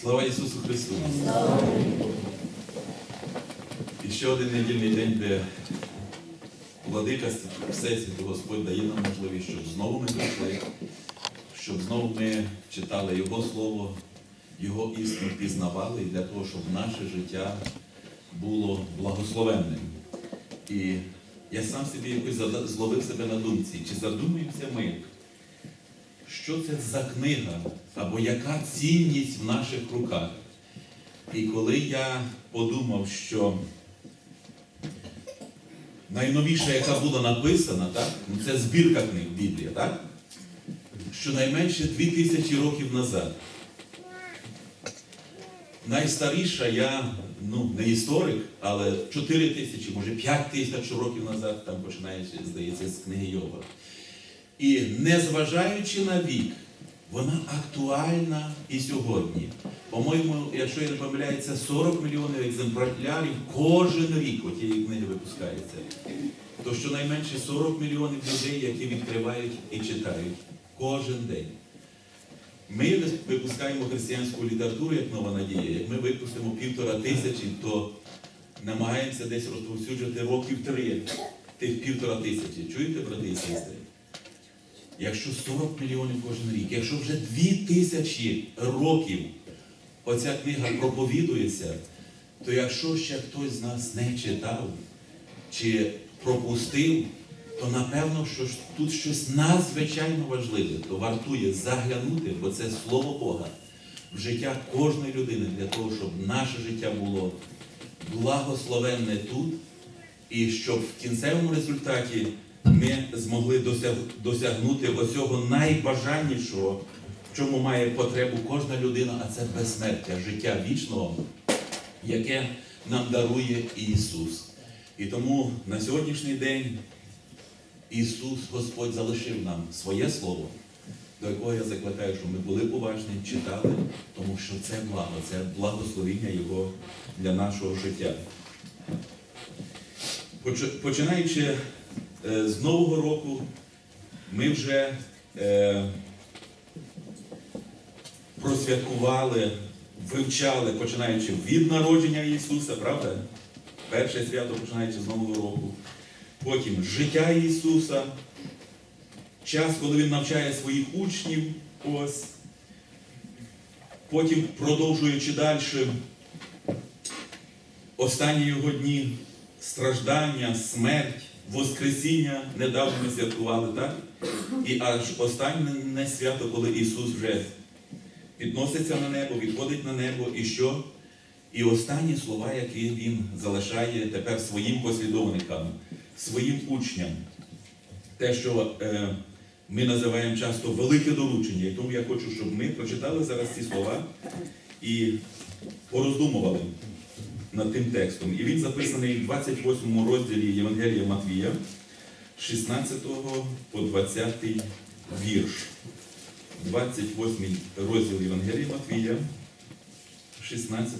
Слава Ісусу Христу! І ще один недільний день, де владика Всесвіту Господь дає нам можливість, щоб знову ми прийшли, щоб знову ми читали Його Слово, Його істину пізнавали, для того, щоб наше життя було благословенним. І я сам собі якось зловив себе на думці, чи задумуємося ми, що це за книга, або яка цінність в наших руках. І коли я подумав, що найновіша, яка була написана, так, ну, це збірка книг Біблія, так? Щонайменше дві тисячі років назад. Найстаріша я, ну, не історик, але 4 тисячі, може 5 тисяч років назад, там починаючи, здається, з книги Йова. І незважаючи на вік, вона актуальна і сьогодні. По-моєму, якщо я не помиляюся, 40 мільйонів екземплярів кожен рік отієї книги випускається. То щонайменше 40 мільйонів людей, які відкривають і читають кожен день. Ми випускаємо християнську літературу як нова надія. Як ми випустимо півтора тисячі, то намагаємося десь розповсюджувати років три тих півтора тисячі. Чуєте, брати і сестри? Якщо 40 мільйонів кожен рік, якщо вже дві тисячі років оця книга проповідується, то якщо ще хтось з нас не читав чи пропустив, то напевно, що тут щось надзвичайно важливе, то вартує заглянути, бо це Слово Бога в життя кожної людини для того, щоб наше життя було благословенне тут, і щоб в кінцевому результаті ми змогли досяг- досягнути оцього найбажаннішого, в чому має потребу кожна людина, а це безсмертя, життя вічного, яке нам дарує Ісус. І тому на сьогоднішній день Ісус Господь залишив нам своє Слово, до якого я закликаю, щоб ми були уважні, читали, тому що це благо, це благословіння Його для нашого життя. Починаючи з Нового року, ми вже е, просвяткували, вивчали, починаючи від народження Ісуса, правда? Перше свято починаючи з Нового року. Потім життя Ісуса, час, коли Він навчає своїх учнів, ось. Потім, продовжуючи далі, останні його дні, страждання, смерть, Воскресіння недавно ми святкували, так? І аж останнє свято, коли Ісус вже підноситься на небо, відходить на небо, і що? І останні слова, які Він залишає тепер своїм послідовникам, своїм учням. Те, що е, ми називаємо часто велике доручення. І тому я хочу, щоб ми прочитали зараз ці слова і пороздумували над тим текстом. І він записаний в 28 розділі Євангелія Матвія, 16 по 20 вірш. 28 розділ Євангелія Матвія, 16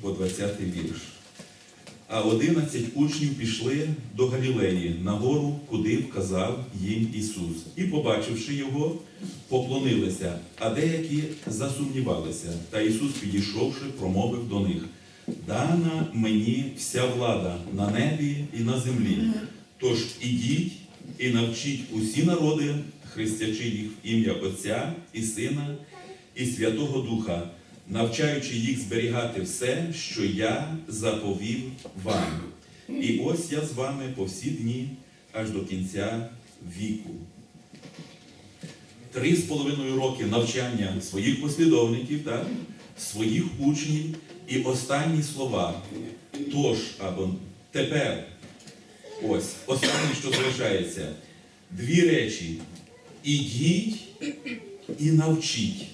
по 20 вірш. А 11 учнів пішли до Галілеї на гору, куди вказав їм Ісус. І, побачивши його, поклонилися, а деякі засумнівалися. Та Ісус, підійшовши, промовив до них: Дана мені вся влада на небі і на землі. Тож ідіть і навчіть усі народи, хрестячи їх в ім'я Отця і Сина і Святого Духа, навчаючи їх зберігати все, що я заповів вам. І ось я з вами по всі дні аж до кінця віку. Три з половиною роки навчання своїх послідовників, так? Своїх учнів і останні слова. Тож або тепер, ось, останнє, що залишається, дві речі. Ідіть і навчіть.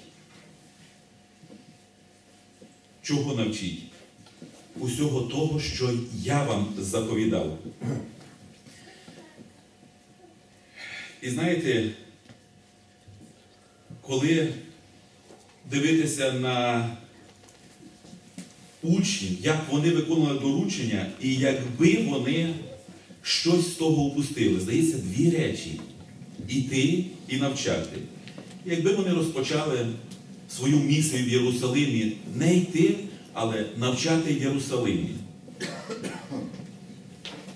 Чого навчіть? Усього того, що я вам заповідав. І знаєте, коли дивитися на учнів, як вони виконували доручення, і якби вони щось з того упустили, здається, дві речі іти і навчати. Якби вони розпочали свою місію в Єрусалимі не йти, але навчати в Єрусалимі.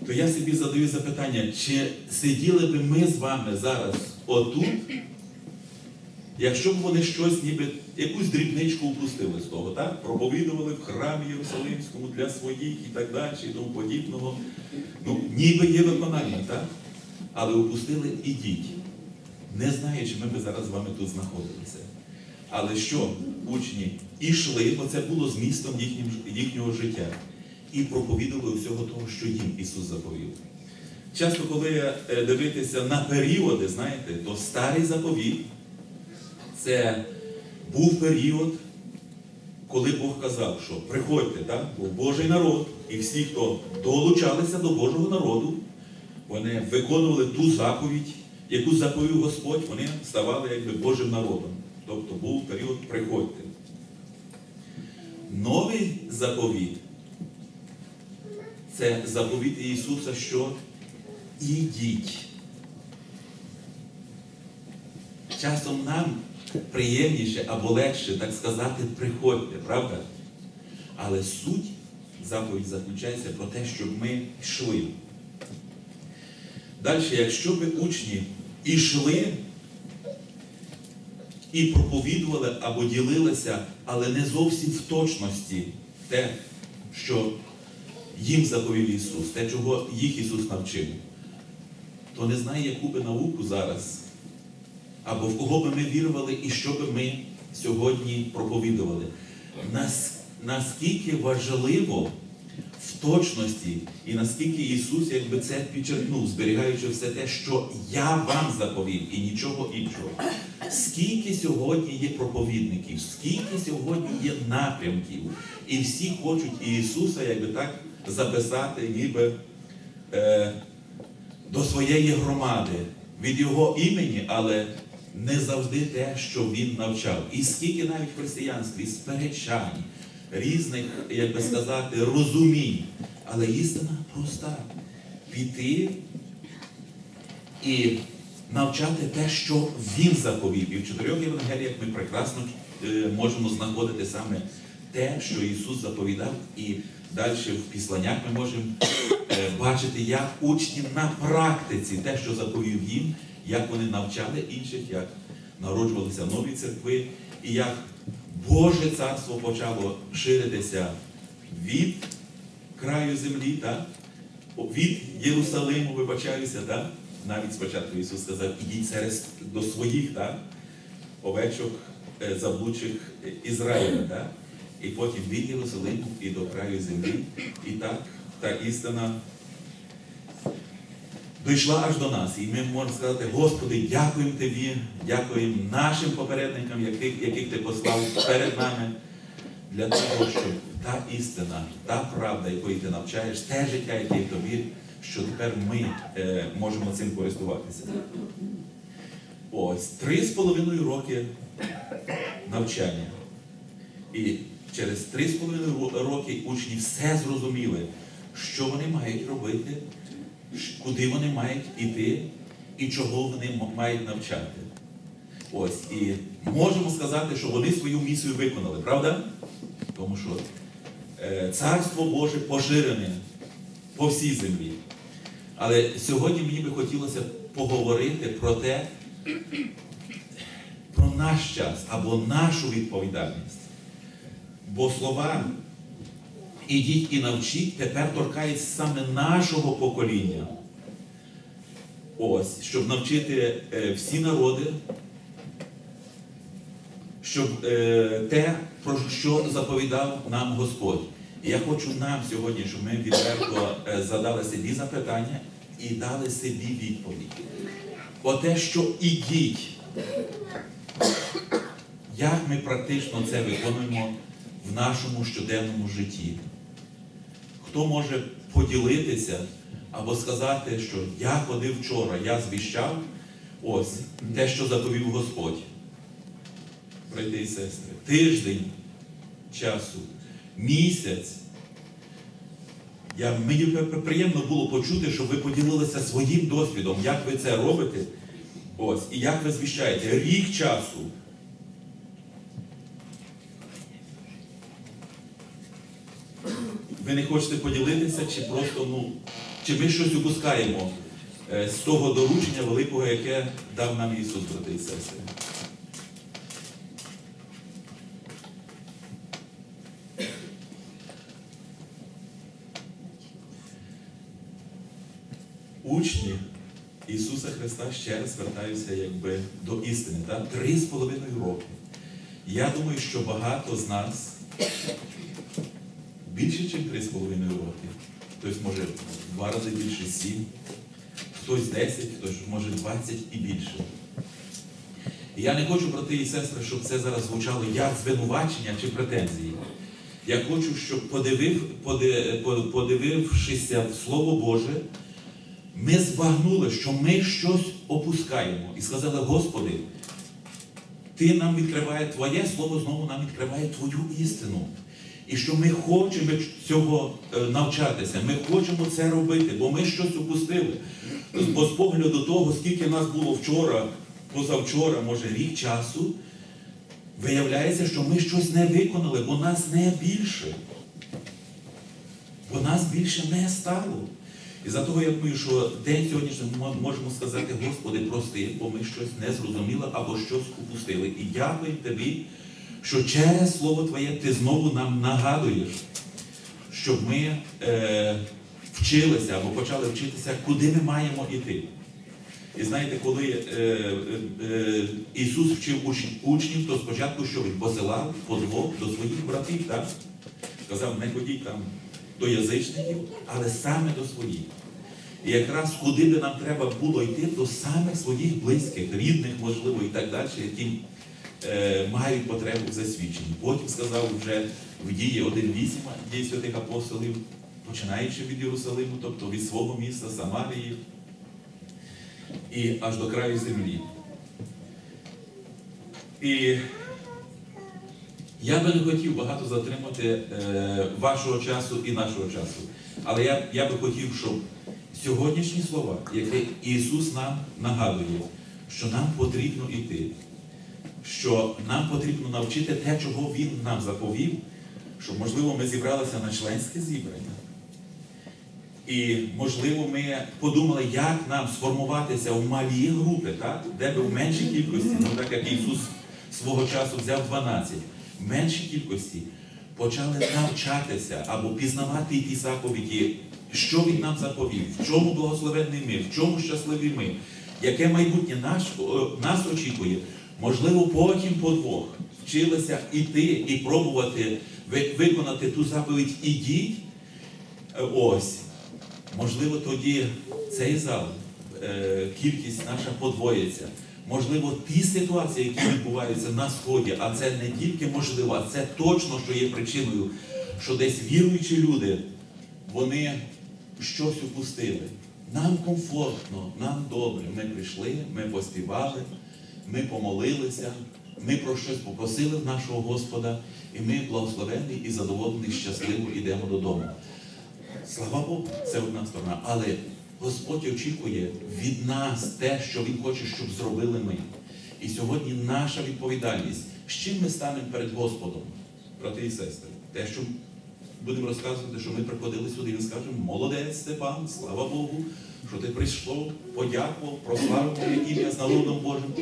То я собі задаю запитання, чи сиділи би ми з вами зараз отут, якщо б вони щось, ніби якусь дрібничку упустили з того, так? Проповідували в храмі Єрусалимському для своїх і так далі, і тому подібного. Ну, ніби є виконання, так? Але упустили ідіть. Не знаю, чи ми би зараз з вами тут знаходилися. Але що учні ішли, бо це було змістом їхнім, їхнього життя, і проповідували всього того, що їм Ісус заповів. Часто, коли е, дивитися на періоди, знаєте, то старий заповіт це був період, коли Бог казав, що приходьте, так, був Божий народ, і всі, хто долучалися до Божого народу, вони виконували ту заповідь, яку заповів Господь, вони ставали якби Божим народом. Тобто був період приходьте. Новий заповіт це заповіт Ісуса, що ідіть. Часом нам приємніше або легше, так сказати, приходьте, правда? Але суть заповідь заключається про те, щоб ми йшли. Далі, якщо би учні йшли і проповідували або ділилися, але не зовсім в точності те, що їм заповів Ісус, те, чого їх Ісус навчив, то не знає, яку би науку зараз, або в кого би ми вірували і що би ми сьогодні проповідували. Нас, наскільки важливо в точності, і наскільки Ісус якби це підчеркнув, зберігаючи все те, що я вам заповів, і нічого іншого. Скільки сьогодні є проповідників, скільки сьогодні є напрямків, і всі хочуть Ісуса, якби так записати, ніби е, до своєї громади від Його імені, але не завжди те, що Він навчав. І скільки навіть в християнстві сперечань, різних, як би сказати, розумінь. Але істина проста. Піти і навчати те, що він заповів. І в чотирьох Євангеліях ми прекрасно е, можемо знаходити саме те, що Ісус заповідав, і далі в післаннях ми можемо е, бачити, як учні на практиці те, що заповів їм, як вони навчали інших, як народжувалися нові церкви, і як Боже царство почало ширитися від краю землі, так? від Єрусалиму, вибачаюся, так? навіть спочатку Ісус сказав, ідіть серед до своїх так? овечок е, заблудших Ізраїля. Так? І потім від Єрусалиму і до краю землі. І так та істина дійшла аж до нас. І ми можемо сказати, Господи, дякуємо Тобі, дякуємо нашим попередникам, яких, яких Ти послав перед нами, для того, щоб та істина, та правда, якої ти навчаєш, те життя, яке в тобі, що тепер ми е, можемо цим користуватися. Ось три з половиною роки навчання. І через три з половиною роки учні все зрозуміли, що вони мають робити, куди вони мають іти і чого вони мають навчати. Ось, і можемо сказати, що вони свою місію виконали, правда? Тому що е, Царство Боже поширене по всій землі. Але сьогодні мені би хотілося поговорити про те, про наш час або нашу відповідальність. Бо слова ідіть і навчіть тепер торкаються саме нашого покоління. Ось, щоб навчити е, всі народи, щоб е, те, про що заповідав нам Господь. І я хочу нам сьогодні, щоб ми відверто е, задали собі запитання і дали собі відповідь. Оте, що ідіть, як ми практично це виконуємо в нашому щоденному житті? Хто може поділитися або сказати, що я ходив вчора, я звіщав ось те, що заповів Господь. Брати і сестри, тиждень часу, місяць. Я, мені пр- пр- приємно було почути, що ви поділилися своїм досвідом, як ви це робите. Ось, і як ви звіщаєте. Рік часу. Ви не хочете поділитися, чи просто, ну, чи ми щось упускаємо е, з того доручення великого, яке дав нам Ісус, брати і сестри. Учні Ісуса Христа ще раз звертаюся якби до істини. Три з половиною роки. Я думаю, що багато з нас більше, ніж три з половиною роки. Хтось може в два рази більше сім, хтось 10, хтось може 20 і більше. І я не хочу, брати і сестри, щоб це зараз звучало як звинувачення чи претензії. Я хочу, щоб подивив, поди- подивившися в Слово Боже, ми збагнули, що ми щось опускаємо і сказали, Господи, Ти нам відкриває Твоє Слово, знову нам відкриває Твою істину. І що ми хочемо цього е, навчатися, ми хочемо це робити, бо ми щось упустили. Бо з погляду того, скільки нас було вчора, позавчора, може рік часу, виявляється, що ми щось не виконали, бо нас не більше. Бо нас більше не стало. І за того я думаю, що день сьогоднішній ми можемо сказати, Господи, прости, бо ми щось не зрозуміли або щось упустили. І дякую Тобі, що через Слово Твоє Ти знову нам нагадуєш, щоб ми е, вчилися або почали вчитися, куди ми маємо йти. І знаєте, коли е, е, е, Ісус вчив уч- учнів, то спочатку що він посилав по двох до своїх братів, так? Сказав, не ходіть там до язичників, але саме до своїх. І якраз куди би нам треба було йти, до самих своїх близьких, рідних, можливо, і так далі, які е, мають потребу в засвідченні. Потім сказав вже в дії 1.8 дій святих апостолів, починаючи від Єрусалиму, тобто від свого міста Самарії і аж до краю землі. І я би не хотів багато затримати е, вашого часу і нашого часу. Але я, я би хотів, щоб сьогоднішні слова, які Ісус нам нагадує, що нам потрібно йти, що нам потрібно навчити те, чого Він нам заповів, щоб, можливо, ми зібралися на членське зібрання. І, можливо, ми подумали, як нам сформуватися в малі групи, так? де би в меншій кількості, ну так як Ісус свого часу взяв 12, в меншій кількості почали навчатися або пізнавати ті заповіді, що Він нам заповів, в чому благословенний ми, в чому щасливі ми, яке майбутнє наш, нас очікує. Можливо, потім по двох вчилися іти і пробувати виконати ту заповідь ідіть. Е, Ось. Можливо, тоді цей зал, е, кількість наша подвоїться. Можливо, ті ситуації, які відбуваються на сході, а це не тільки можливо, а це точно, що є причиною, що десь віруючі люди, вони щось упустили. Нам комфортно, нам добре. Ми прийшли, ми поспівали, ми помолилися, ми про щось попросили в нашого Господа, і ми благословені і задоволені, щасливо йдемо додому. Слава Богу, це одна сторона. Але Господь очікує від нас те, що Він хоче, щоб зробили ми. І сьогодні наша відповідальність, з чим ми станемо перед Господом, брати і сестри, те, що будемо розказувати, що ми приходили сюди, і він скаже, молодець Степан, слава Богу, що ти прийшов, подякував, прославив ім'я з народом Божим.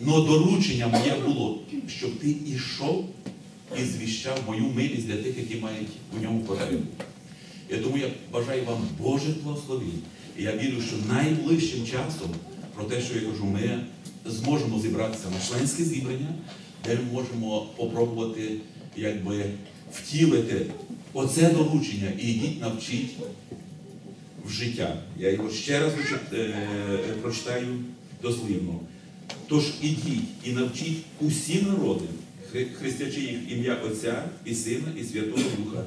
Но доручення моє було, щоб ти ішов і звіщав мою милість для тих, які мають у ньому потребу. І тому я бажаю вам Божих благословень. І я вірю, що найближчим часом про те, що я кажу, ми зможемо зібратися на членське зібрання, де ми можемо попробувати якби, втілити оце доручення і йдіть навчіть в життя. Я його ще раз е, прочитаю дослівно. Тож ідіть і навчіть усі народи, хрестячи їх ім'я Отця і Сина, і Святого Духа,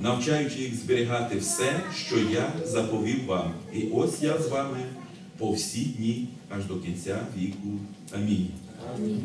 навчаючи їх зберігати все, що я заповів вам. І ось я з вами по всі дні, аж до кінця віку. Амінь. Амінь.